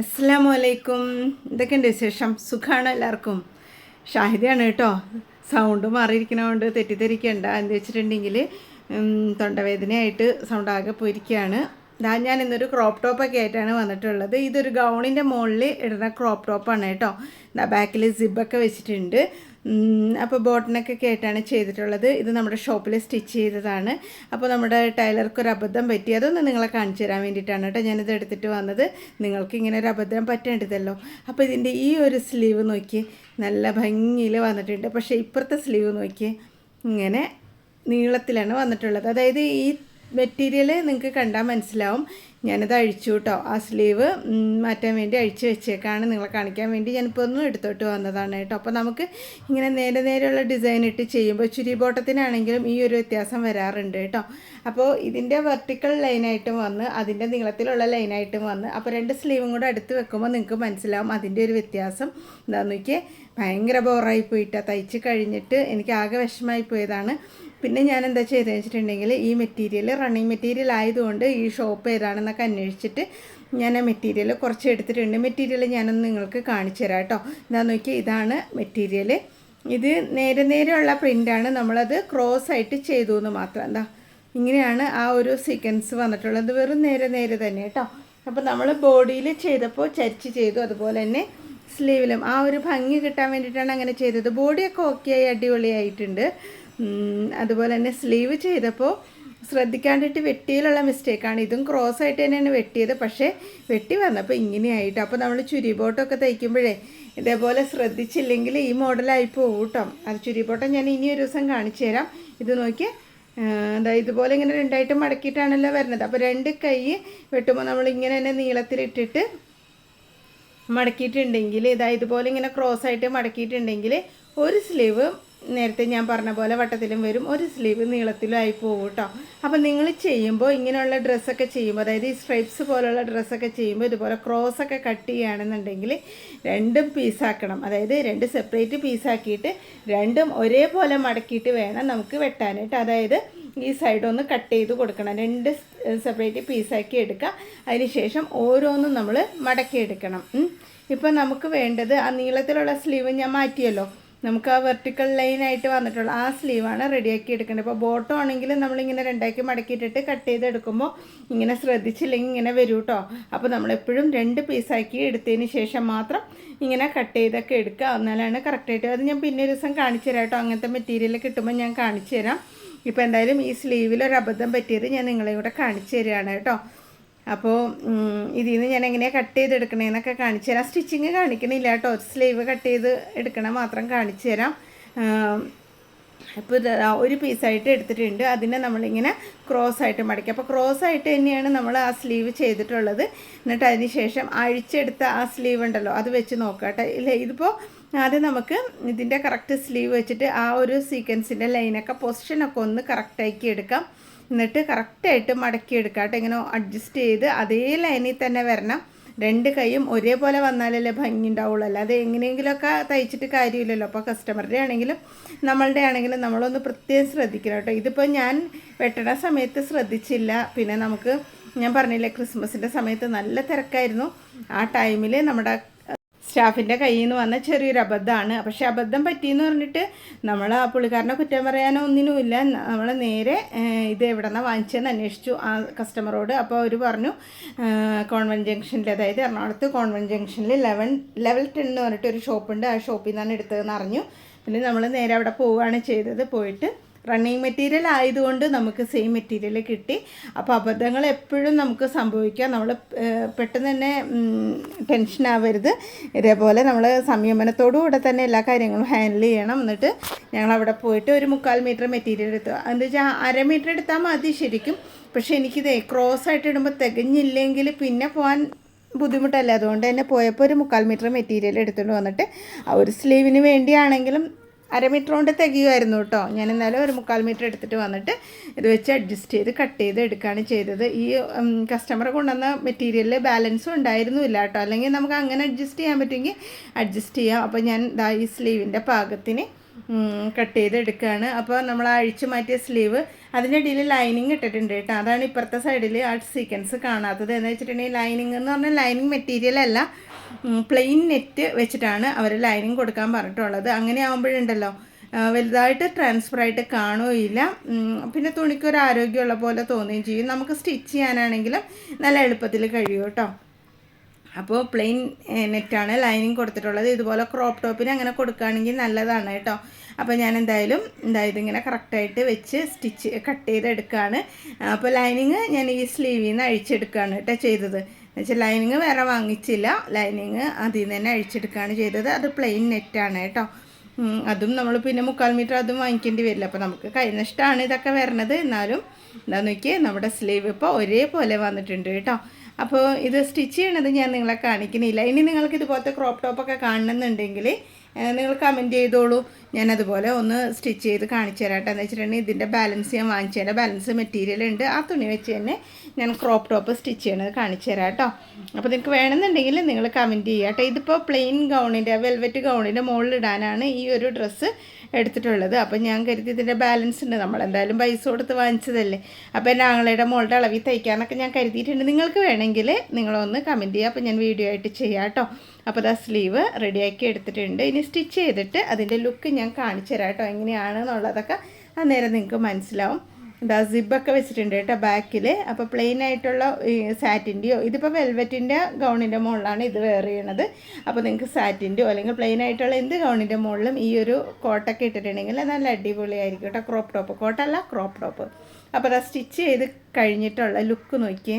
അസ്സാം വലൈക്കും എന്തൊക്കെയുണ്ട് വിശേഷം? സുഖമാണ് എല്ലാവർക്കും. ഷാഹിദയാണ് കേട്ടോ. സൗണ്ട് മാറിയിരിക്കണതുകൊണ്ട് തെറ്റിദ്ധരിക്കണ്ട. എന്ന് വെച്ചിട്ടുണ്ടെങ്കിൽ തൊണ്ടവേദനയായിട്ട് സൗണ്ട് ആകെ പോയിരിക്കുകയാണ് ഇതാ ഞാൻ ഇന്നൊരു ക്രോപ്പ് ടോപ്പൊക്കെ ആയിട്ടാണ് വന്നിട്ടുള്ളത്. ഇതൊരു ഗൗണിന്റെ മുകളിൽ ഇടുന്ന ക്രോപ്പ് ടോപ്പാണ് കേട്ടോ. ഇതാ ബാക്കിൽ സിബൊക്കെ വെച്ചിട്ടുണ്ട്. അപ്പോൾ ബോട്ടനൊക്കെ ആയിട്ടാണ് ചെയ്തിട്ടുള്ളത്. ഇത് നമ്മുടെ ഷോപ്പിൽ സ്റ്റിച്ച് ചെയ്തതാണ്. അപ്പോൾ നമ്മുടെ ടൈലർക്ക് ഒരു അബദ്ധം പറ്റി. അതൊന്ന് നിങ്ങളെ കാണിച്ചു തരാൻ വേണ്ടിയിട്ടാണ് കേട്ടോ ഞാനിത് എടുത്തിട്ട് വന്നത്. നിങ്ങൾക്ക് ഇങ്ങനെ ഒരു അബദ്ധം പറ്റേണ്ടതല്ലോ. അപ്പോൾ ഇതിന്റെ ഈ ഒരു സ്ലീവ് നോക്കി നല്ല ഭംഗിയിൽ വന്നിട്ടുണ്ട്. പക്ഷേ ഇപ്പുറത്തെ സ്ലീവ് നോക്കി ഇങ്ങനെ നീളത്തിലാണ് വന്നിട്ടുള്ളത്. അതായത് ഈ മെറ്റീരിയൽ നിങ്ങൾക്ക് കണ്ടാൽ മനസ്സിലാവും. ഞാനത് അഴിച്ചു കേട്ടോ ആ സ്ലീവ് മാറ്റാൻ വേണ്ടി അഴിച്ചു വെച്ചേക്കാണ്. നിങ്ങളെ കാണിക്കാൻ വേണ്ടി ഞാനിപ്പോൾ ഒന്നും എടുത്തോട്ട് വന്നതാണ് കേട്ടോ അപ്പോൾ നമുക്ക് ഇങ്ങനെ നേരെ നേരെയുള്ള ഡിസൈൻ ഇട്ട് ചെയ്യുമ്പോൾ ചുരി ബോട്ടത്തിനാണെങ്കിലും ഈ ഒരു വ്യത്യാസം വരാറുണ്ട് കേട്ടോ അപ്പോൾ ഇതിന്റെ വെർട്ടിക്കൽ ലൈനായിട്ടും വന്ന് അതിന്റെ നീളത്തിലുള്ള ലൈനായിട്ടും വന്ന് അപ്പോൾ രണ്ട് സ്ലീവും കൂടെ അടുത്ത് വെക്കുമ്പോൾ നിങ്ങൾക്ക് മനസ്സിലാവും അതിന്റെ ഒരു വ്യത്യാസം. എന്താണെന്ന് നോക്കിയേ ഭയങ്കര ബോറായി പോയിട്ടാണ് തയ്ച്ച് കഴിഞ്ഞിട്ട് എനിക്ക് ആകെ വിഷമായി പോയതാണ്. പിന്നെ ഞാൻ എന്താ ചെയ്തതെന്ന് വെച്ചിട്ടുണ്ടെങ്കിൽ ഈ മെറ്റീരിയൽ റണ്ണിങ് മെറ്റീരിയൽ ആയതുകൊണ്ട് ഈ ഷോപ്പ് ഏതാണെന്നൊക്കെ അന്വേഷിച്ചിട്ട് ഞാൻ ആ മെറ്റീരിയൽ കുറച്ച് എടുത്തിട്ടുണ്ട്. മെറ്റീരിയൽ ഞാനൊന്ന് നിങ്ങൾക്ക് കാണിച്ചു തരാം കേട്ടോ. എന്താ നോക്കി ഇതാണ് മെറ്റീരിയൽ ഇത് നേരെ നേരെയുള്ള പ്രിന്റാണ് നമ്മളത് ക്രോസ് ആയിട്ട് ചെയ്തു എന്ന് മാത്രം. എന്താ ഇങ്ങനെയാണ് ആ ഒരു സീക്വൻസ് വന്നിട്ടുള്ളത്. വെറും നേരെ നേരെ തന്നെ കേട്ടോ. അപ്പോൾ നമ്മൾ ബോഡിയിൽ ചെയ്തപ്പോൾ ചരിച്ച് ചെയ്തു. അതുപോലെ തന്നെ സ്ലീവിലും ആ ഒരു ഭംഗി കിട്ടാൻ വേണ്ടിയിട്ടാണ് അങ്ങനെ ചെയ്തത്. ബോഡിയൊക്കെ ഓക്കെ ആയി അടിപൊളിയായിട്ടുണ്ട്. അതുപോലെ തന്നെ സ്ലീവ് ചെയ്തപ്പോൾ ശ്രദ്ധിക്കാണ്ടിട്ട് വെട്ടിയിലുള്ള മിസ്റ്റേക്കാണ് ഇതും ക്രോസ് ആയിട്ട് തന്നെയാണ് വെട്ടിയത്. പക്ഷേ വെട്ടി വന്നപ്പോൾ ഇങ്ങനെയായിട്ട്. അപ്പോൾ നമ്മൾ ചുരിബോട്ടൊക്കെ തയ്ക്കുമ്പോഴേ ഇതേപോലെ ശ്രദ്ധിച്ചില്ലെങ്കിൽ ഈ മോഡലായി പോകും കേട്ടോ അത് ചുരിബോട്ടം ഞാൻ ഇനി ഒരു ദിവസം കാണിച്ചു തരാം. ഇത് നോക്കി എന്താ ഇതുപോലെ ഇങ്ങനെ രണ്ടായിട്ട് മടക്കിയിട്ടാണല്ലോ വരുന്നത്. അപ്പോൾ രണ്ട് കൈ വെട്ടുമ്പോൾ നമ്മൾ ഇങ്ങനെ തന്നെ നീളത്തിലിട്ടിട്ട് മടക്കിയിട്ടുണ്ടെങ്കിൽ ഇതാ ഇതുപോലെ ഇങ്ങനെ ക്രോസ് ആയിട്ട് മടക്കിയിട്ടുണ്ടെങ്കിൽ ഒരു സ്ലീവ് നേരത്തെ ഞാൻ പറഞ്ഞ പോലെ വട്ടത്തിലും വരും ഒരു സ്ലീവ് നീളത്തിലും ആയി പോകും കേട്ടോ. അപ്പം നിങ്ങൾ ചെയ്യുമ്പോൾ ഇങ്ങനെയുള്ള ഡ്രസ്സൊക്കെ ചെയ്യുമ്പോൾ അതായത് ഈ സ്ട്രൈപ്സ് പോലുള്ള ഡ്രസ്സൊക്കെ ചെയ്യുമ്പോൾ ഇതുപോലെ ക്രോസ് ഒക്കെ കട്ട് ചെയ്യുകയാണെന്നുണ്ടെങ്കിൽ രണ്ടും പീസാക്കണം അതായത് രണ്ട് സെപ്പറേറ്റ് പീസാക്കിയിട്ട് രണ്ടും ഒരേപോലെ മടക്കിയിട്ട് വേണം നമുക്ക് വെട്ടാനായിട്ട്. അതായത് ഈ സൈഡ് ഒന്ന് കട്ട് ചെയ്ത് കൊടുക്കണം. രണ്ട് സെപ്പറേറ്റ് പീസാക്കി എടുക്കുക. അതിന് ശേഷം ഓരോന്നും നമ്മൾ മടക്കി എടുക്കണം ഇപ്പം നമുക്ക് വേണ്ടത് ആ നീളത്തിലുള്ള സ്ലീവ് ഞാൻ മാറ്റിയല്ലോ. നമുക്ക് ആ വെർട്ടിക്കൽ ലൈൻ ആയിട്ട് വന്നിട്ടുള്ള ആ സ്ലീവാണ് റെഡിയാക്കി എടുക്കേണ്ടത്. അപ്പോൾ ബോട്ടം ആണെങ്കിൽ നമ്മളിങ്ങനെ രണ്ടാക്കി മടക്കിയിട്ടിട്ട് കട്ട് ചെയ്തെടുക്കുമ്പോൾ ഇങ്ങനെ ശ്രദ്ധിച്ചില്ലെങ്കിൽ ഇങ്ങനെ വരും കേട്ടോ അപ്പോൾ നമ്മളെപ്പോഴും രണ്ട് പീസാക്കി എടുത്തതിന് ശേഷം മാത്രം ഇങ്ങനെ കട്ട് ചെയ്തൊക്കെ എടുക്കുക. എന്നാലാണ് കറക്റ്റായിട്ട് അത് ഞാൻ പിന്നെ ദിവസം കാണിച്ചു തരാം കേട്ടോ അങ്ങനത്തെ മെറ്റീരിയൽ കിട്ടുമ്പോൾ ഞാൻ കാണിച്ചു തരാം. ഇപ്പോൾ എന്തായാലും ഈ സ്ലീവിൽ ഒരു അബദ്ധം പറ്റിയത് ഞാൻ നിങ്ങളെ കൂടെ കാണിച്ചു തരികയാണ് കേട്ടോ അപ്പോൾ ഇതിൽ നിന്ന് ഞാൻ എങ്ങനെയാണ് കട്ട് ചെയ്തെടുക്കണേന്നൊക്കെ കാണിച്ചു തരാം. സ്റ്റിച്ചിങ് കാണിക്കണില്ല കേട്ടോ സ്ലീവ് കട്ട് ചെയ്ത് എടുക്കണ മാത്രം കാണിച്ചു തരാം. ഇപ്പോൾ ഒരു പീസായിട്ട് എടുത്തിട്ടുണ്ട്. അതിനെ നമ്മളിങ്ങനെ ക്രോസ് ആയിട്ട് മടക്കി. അപ്പോൾ ക്രോസ് ആയിട്ട് തന്നെയാണ് നമ്മൾ ആ സ്ലീവ് ചെയ്തിട്ടുള്ളത്. എന്നിട്ട് അതിന് ശേഷം അഴിച്ചെടുത്ത ആ സ്ലീവ് ഉണ്ടല്ലോ അത് വെച്ച് നോക്കാം കേട്ടോ ഇല്ല ഇതിപ്പോൾ ആദ്യം നമുക്ക് ഇതിന്റെ കറക്റ്റ് സ്ലീവ് വെച്ചിട്ട് ആ ഒരു സീക്വൻസിന്റെ ലൈനൊക്കെ പൊസിഷനൊക്കെ ഒന്ന് കറക്റ്റാക്കി എടുക്കാം. എന്നിട്ട് കറക്റ്റായിട്ട് മടക്കി കേട്ടോ. ഇങ്ങനെ അഡ്ജസ്റ്റ് ചെയ്ത് അതേ ലൈനിൽ തന്നെ വരണം. രണ്ട് കൈയും ഒരേപോലെ വന്നാലല്ലേ ഭംഗി ഉണ്ടാവുള്ളൂ. അല്ലാതെ എങ്ങനെയെങ്കിലുമൊക്കെ തയ്ച്ചിട്ട് കാര്യമില്ലല്ലോ. അപ്പോൾ കസ്റ്റമറുടെ ആണെങ്കിലും നമ്മളുടെ ആണെങ്കിലും നമ്മളൊന്ന് പ്രത്യേകം ശ്രദ്ധിക്കണം കേട്ടോ. ഇതിപ്പോൾ ഞാൻ വെട്ടണ സമയത്ത് ശ്രദ്ധിച്ചില്ല. പിന്നെ നമുക്ക് ഞാൻ പറഞ്ഞില്ലേ ക്രിസ്മസിന്റെ സമയത്ത് നല്ല തിരക്കായിരുന്നു. ആ ടൈമിൽ നമ്മുടെ സ്റ്റാഫിന്റെ കയ്യിൽ നിന്ന് വന്ന ചെറിയൊരു അബദ്ധമാണ്. പക്ഷേ അബദ്ധം പറ്റിയെന്ന് പറഞ്ഞിട്ട് നമ്മൾ ആ പുള്ളിക്കാരനെ കുറ്റം പറയാനോ ഒന്നിനുമില്ല നമ്മൾ നേരെ ഇത് എവിടെ നിന്നാണ് വാങ്ങിച്ചതെന്ന് അന്വേഷിച്ചു. ആ കസ്റ്റമറോട് അപ്പോൾ അവർ പറഞ്ഞു കോൺവെന്റ് ജംഗ്ഷനിൽ അതായത് എറണാകുളത്ത് കോൺവെന്റ് ജംഗ്ഷനിൽ ലെവൻ ലെവൽ ടെൻ എന്ന് പറഞ്ഞിട്ട് ഒരു ഷോപ്പുണ്ട്. ആ ഷോപ്പിൽ നിന്നാണ് എടുത്തതെന്ന് അറിഞ്ഞു. പിന്നെ നമ്മൾ നേരെ അവിടെ പോവുകയാണ് ചെയ്തത്. പോയിട്ട് റണ്ണിങ് മെറ്റീരിയൽ ആയതുകൊണ്ട് നമുക്ക് സെയിം മെറ്റീരിയൽ കിട്ടി. അപ്പോൾ അബദ്ധങ്ങൾ എപ്പോഴും നമുക്ക് സംഭവിക്കാം. നമ്മൾ പെട്ടെന്ന് തന്നെ ടെൻഷൻ ആവരുത്. ഇതേപോലെ നമ്മൾ സംയമനത്തോടു കൂടെ തന്നെ എല്ലാ കാര്യങ്ങളും ഹാൻഡിൽ ചെയ്യണം. എന്നിട്ട് ഞങ്ങൾ അവിടെ പോയിട്ട് ഒരു മുക്കാൽ മീറ്റർ മെറ്റീരിയൽ എടുത്തു. എന്താ വെച്ചാൽ അര മീറ്റർ എടുത്താൽ മതി ശരിക്കും. പക്ഷേ എനിക്കിത് ക്രോസ് ആയിട്ട് ഇടുമ്പോൾ തികഞ്ഞില്ലെങ്കിൽ പിന്നെ പോകാൻ ബുദ്ധിമുട്ടല്ല. അതുകൊണ്ട് തന്നെ പോയപ്പോൾ ഒരു മുക്കാൽ മീറ്റർ മെറ്റീരിയൽ എടുത്തുകൊണ്ട് വന്നിട്ട് ആ ഒരു സ്ലീവിന് വേണ്ടിയാണെങ്കിലും അര മീറ്റർ കൊണ്ട് തികയുമായിരുന്നു കേട്ടോ. ഞാൻ എന്നാലും ഒരു മുക്കാൽ മീറ്റർ എടുത്തിട്ട് വന്നിട്ട് ഇത് വെച്ച് അഡ്ജസ്റ്റ് ചെയ്ത് കട്ട് ചെയ്ത് എടുക്കുകയാണ് ചെയ്തത്. ഈ കസ്റ്റമർ കൊണ്ടുവന്ന മെറ്റീരിയലിൽ ബാലൻസും ഉണ്ടായിരുന്നില്ല കേട്ടോ. അല്ലെങ്കിൽ നമുക്ക് അങ്ങനെ അഡ്ജസ്റ്റ് ചെയ്യാൻ പറ്റുമെങ്കിൽ അഡ്ജസ്റ്റ് ചെയ്യാം. അപ്പോൾ ഞാൻ ഈ സ്ലീവിന്റെ പാകത്തിന് കട്ട് ചെയ്തെടുക്കുകയാണ് അപ്പോൾ നമ്മൾ അഴിച്ചു മാറ്റിയ സ്ലീവ് അതിന്റെ ഇടയിൽ ലൈനിങ് ഇട്ടിട്ടുണ്ട് കേട്ടോ. അതാണ് ഇപ്പുറത്തെ സൈഡിൽ ആ സീക്വൻസ് കാണാത്തത്. എന്ന് വെച്ചിട്ടുണ്ടെങ്കിൽ ലൈനിങ് എന്ന് പറഞ്ഞാൽ ലൈനിങ് മെറ്റീരിയൽ അല്ല. പ്ലെയിൻ നെറ്റ് വെച്ചിട്ടാണ് അവർ ലൈനിങ് കൊടുക്കാൻ പറഞ്ഞിട്ടുള്ളത്. അങ്ങനെ ആകുമ്പോഴുണ്ടല്ലോ വലുതായിട്ട് ട്രാൻസ്ഫർ ആയിട്ട് കാണുകയില്ല. പിന്നെ തുണിക്ക് ഒരു ആരോഗ്യമുള്ള പോലെ തോന്നുകയും ചെയ്യും. നമുക്ക് സ്റ്റിച്ച് ചെയ്യാനാണെങ്കിലും നല്ല എളുപ്പത്തിൽ കഴിയും കേട്ടോ. അപ്പോൾ പ്ലെയിൻ നെറ്റാണ് ലൈനിങ് കൊടുത്തിട്ടുള്ളത്. ഇതുപോലെ ക്രോപ്പ് ടോപ്പിന് അങ്ങനെ കൊടുക്കുകയാണെങ്കിൽ നല്ലതാണ് കേട്ടോ. അപ്പോൾ ഞാൻ എന്തായാലും എന്തായാലും ഇങ്ങനെ കറക്റ്റായിട്ട് വെച്ച് സ്റ്റിച്ച് കട്ട് ചെയ്തെടുക്കുകയാണ്. അപ്പോൾ ലൈനിങ് ഞാൻ ഈ സ്ലീവിൽ നിന്ന് അഴിച്ചെടുക്കുകയാണ് കേട്ടോ ചെയ്തത്. എന്നുവെച്ചാൽ ലൈനിങ് വേറെ വാങ്ങിച്ചില്ല. ലൈനിങ് അതിൽ നിന്ന് തന്നെ അഴിച്ചെടുക്കുകയാണ് ചെയ്തത്. അത് പ്ലെയിൻ നെറ്റാണ് കേട്ടോ. അതും നമ്മൾ പിന്നെ മുക്കാൽ മീറ്റർ അതും വാങ്ങിക്കേണ്ടി വരില്ല. അപ്പോൾ നമുക്ക് കൈനഷ്ടമാണ് ഇതൊക്കെ വരണത്. എന്നാലും എന്താ നോക്കിയേ നമ്മുടെ സ്ലീവ് ഇപ്പോൾ ഒരേപോലെ വന്നിട്ടുണ്ട് കേട്ടോ. അപ്പോൾ ഇത് സ്റ്റിച്ച് ചെയ്യണത് ഞാൻ നിങ്ങളെ കാണിക്കുന്നില്ല. ഇനി നിങ്ങൾക്ക് ഇതുപോലത്തെ ക്രോപ്പ് ടോപ്പൊക്കെ കാണണമെന്നുണ്ടെങ്കിൽ നിങ്ങൾ കമന്റ് ചെയ്തോളൂ. ഞാൻ അതുപോലെ ഒന്ന് സ്റ്റിച്ച് ചെയ്ത് കാണിച്ചു തരാം കേട്ടോ. എന്ന് വെച്ചിട്ടുണ്ടെങ്കിൽ ഇതിന്റെ ബാലൻസ് ഞാൻ വാങ്ങിച്ചതിന്റെ ബാലൻസ് മെറ്റീരിയൽ ഉണ്ട്. ആ തുണി വെച്ച് തന്നെ ഞാൻ ക്രോപ്പ് ടോപ്പ് സ്റ്റിച്ച് ചെയ്യണത് കാണിച്ചു തരാം കേട്ടോ. അപ്പോൾ നിങ്ങൾക്ക് വേണമെന്നുണ്ടെങ്കിൽ നിങ്ങൾ കമന്റ് ചെയ്യുക. കേട്ടോ ഇതിപ്പോൾ പ്ലെയിൻ ഗൗണിന്റെ വെൽവെറ്റ് ഗൗണിന്റെ മുകളിലിടാനാണ് ഈ ഒരു ഡ്രസ്സ് എടുത്തിട്ടുള്ളത്. അപ്പോൾ ഞാൻ കരുതി ഇതിന്റെ ബാലൻസ് ഉണ്ട്. നമ്മൾ എന്തായാലും പൈസ കൊടുത്ത് വാങ്ങിച്ചതല്ലേ. അപ്പോൾ എന്റെ ആങ്ങളുടെ മോളുടെ അളവിൽ തയ്ക്കാനൊക്കെ ഞാൻ കരുതിയിട്ടുണ്ട്. നിങ്ങൾക്ക് വേണമെങ്കിൽ നിങ്ങളൊന്ന് കമന്റ് ചെയ്യുക. അപ്പോൾ ഞാൻ വീഡിയോ ആയിട്ട് ചെയ്യാം കേട്ടോ. അപ്പോൾ അത് സ്ലീവ് റെഡിയാക്കി എടുത്തിട്ടുണ്ട്. ഇനി സ്റ്റിച്ച് ചെയ്തിട്ട് അതിന്റെ ലുക്ക് ഞാൻ കാണിച്ചു തരാം കേട്ടോ. എങ്ങനെയാണെന്നുള്ളതൊക്കെ അന്നേരം നിങ്ങൾക്ക് മനസ്സിലാവും. ഇതാ സിബൊക്കെ വെച്ചിട്ടുണ്ട് കേട്ടോ ബാക്കിൽ അപ്പോൾ പ്ലെയിൻ ആയിട്ടുള്ള സാറ്റിന്റെയോ ഇതിപ്പോൾ വെൽവെറ്റിന്റെ ഗൗണിന്റെ മുകളിലാണ് ഇത് വെയർ ചെയ്യണത്. അപ്പോൾ നിങ്ങൾക്ക് സാറ്റിന്റെയോ അല്ലെങ്കിൽ പ്ലെയിൻ ആയിട്ടുള്ള എന്ത് ഗൗണിന്റെ മുകളിലും ഈ ഒരു കോട്ടൊക്കെ ഇട്ടിട്ടുണ്ടെങ്കിൽ നല്ല അടിപൊളിയായിരിക്കും കേട്ടോ. ക്രോപ്പ് ടോപ്പ് കോട്ടല്ല ക്രോപ്പ് ടോപ്പ് അപ്പോൾ അതാ സ്റ്റിച്ച് ചെയ്ത് കഴിഞ്ഞിട്ടുള്ള ലുക്ക് നോക്കി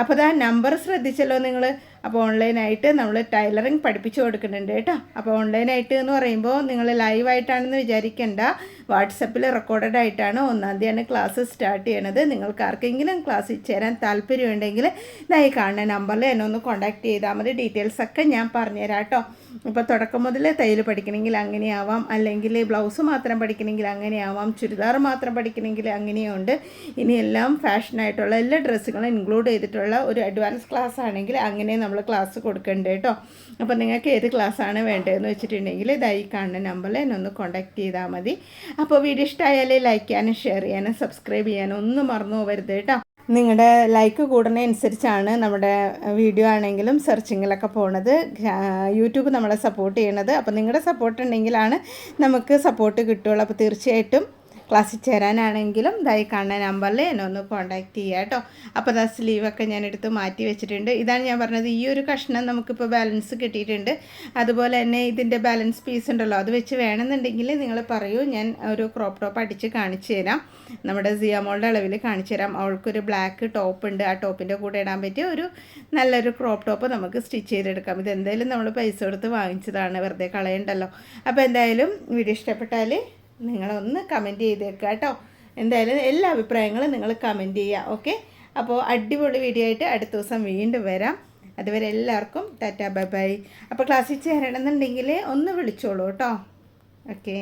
അപ്പോൾ അതാ നമ്പർ ശ്രദ്ധിച്ചല്ലോ നിങ്ങൾ അപ്പോൾ ഓൺലൈനായിട്ട് നമ്മൾ ടൈലറിങ് പഠിപ്പിച്ചു കൊടുക്കുന്നുണ്ട് കേട്ടോ. അപ്പോൾ ഓൺലൈനായിട്ട് എന്ന് പറയുമ്പോൾ നിങ്ങൾ ലൈവായിട്ടാണെന്ന് വിചാരിക്കേണ്ട. വാട്സപ്പിൽ റെക്കോർഡഡ് ആയിട്ടാണ് ഒന്നാം തീയതിയാണ് ക്ലാസ് സ്റ്റാർട്ട് ചെയ്യണത്. നിങ്ങൾക്ക് ആർക്കെങ്കിലും ക്ലാസ്സിൽ ചേരാൻ താല്പര്യമുണ്ടെങ്കിൽ ഈ കാണുന്ന നമ്പറിൽ എന്നെ ഒന്ന് കോൺടാക്ട് ചെയ്താൽ മതി. ഡീറ്റെയിൽസൊക്കെ ഞാൻ പറഞ്ഞുതരാം കേട്ടോ. ഇപ്പോൾ തുടക്കം മുതൽ തയ്യൽ പഠിക്കണമെങ്കിൽ അങ്ങനെയാവാം. അല്ലെങ്കിൽ ബ്ലൗസ് മാത്രം പഠിക്കണമെങ്കിൽ അങ്ങനെയാവാം. ചുരിദാർ മാത്രം പഠിക്കണമെങ്കിൽ അങ്ങനെയുണ്ട്. ഇനിയെല്ലാം ഫാഷനായിട്ടുള്ള എല്ലാ ഡ്രസ്സുകളും ഇൻക്ലൂഡ് ചെയ്തിട്ടുള്ള ഒരു അഡ്വാൻസ് ക്ലാസ് ആണെങ്കിൽ അങ്ങനെ നമ്മൾ ക്ലാസ് കൊടുക്കേണ്ടത് കേട്ടോ അപ്പോൾ നിങ്ങൾക്ക് ഏത് ക്ലാസ്സാണ് വേണ്ടതെന്ന് വെച്ചിട്ടുണ്ടെങ്കിൽ ഇതായി കാണുന്ന നമ്പറിൽ എന്നെ ഒന്ന് കോൺടാക്ട് ചെയ്താൽ മതി. അപ്പോൾ വീഡിയോ ഇഷ്ടമായാൽ ലൈക്ക് ചെയ്യാനും ഷെയർ ചെയ്യാനും സബ്സ്ക്രൈബ് ചെയ്യാനും ഒന്നും മറന്നു പോകരുത് കേട്ടോ നിങ്ങളുടെ ലൈക്ക് കൂടുന്നതനുസരിച്ചാണ് നമ്മുടെ വീഡിയോ ആണെങ്കിലും സെർച്ചിങ്ങിലൊക്കെ പോണത്. യൂട്യൂബ് നമ്മളെ സപ്പോർട്ട് ചെയ്യണത്. അപ്പോൾ നിങ്ങളുടെ സപ്പോർട്ട് ഉണ്ടെങ്കിലാണ് നമുക്ക് സപ്പോർട്ട് കിട്ടുകയുള്ളൂ അപ്പോൾ തീർച്ചയായിട്ടും ക്ലാസ്സിൽ ചേരാനാണെങ്കിലും ഇതായി കാണുന്ന നമ്പറിൽ എന്നെ ഒന്ന് കോൺടാക്റ്റ് ചെയ്യുക കേട്ടോ അപ്പോൾ ദാ സ്ലീവൊക്കെ ഞാൻ എടുത്ത് മാറ്റി വെച്ചിട്ടുണ്ട്. ഇതാണ് ഞാൻ പറഞ്ഞത് ഈ ഒരു കഷ്ണം നമുക്കിപ്പോൾ ബാലൻസ് കിട്ടിയിട്ടുണ്ട്. അതുപോലെ തന്നെ ഇതിന്റെ ബാലൻസ് പീസ് ഉണ്ടല്ലോ അത് വെച്ച് വേണമെന്നുണ്ടെങ്കിൽ നിങ്ങൾ പറയൂ ഞാൻ ഒരു ക്രോപ്പ് ടോപ്പ് അടിച്ച് കാണിച്ചു തരാം. നമ്മുടെ സിയാമോളുടെ അളവിൽ കാണിച്ചു തരാം. അവൾക്കൊരു ബ്ലാക്ക് ടോപ്പ് ഉണ്ട്. ആ ടോപ്പിന്റെ കൂടെ ഇടാൻ പറ്റിയ ഒരു നല്ലൊരു ക്രോപ്പ് ടോപ്പ് നമുക്ക് സ്റ്റിച്ച് ചെയ്തെടുക്കാം. ഇത് എന്തായാലും നമ്മൾ പൈസ കൊടുത്ത് വാങ്ങിച്ചതാണ്. വെറുതെ കളയണ്ടല്ലോ. അപ്പോൾ എന്തായാലും വീഡിയോ ഇഷ്ടപ്പെട്ടാൽ നിങ്ങളൊന്ന് കമന്റ് ചെയ്തേക്കുക കേട്ടോ. എന്തായാലും എല്ലാ അഭിപ്രായങ്ങളും നിങ്ങൾ കമന്റ് ചെയ്യുക ഓക്കെ അപ്പോൾ അടിപൊളി വീഡിയോ ആയിട്ട് അടുത്ത ദിവസം വീണ്ടും വരാം. അതുവരെ എല്ലാവർക്കും ടാറ്റാ ബൈ ബൈ. അപ്പോൾ ക്ലാസ്സിൽ ചേരണമെന്നുണ്ടെങ്കിൽ ഒന്ന് വിളിച്ചോളൂ കേട്ടോ. ഓക്കെ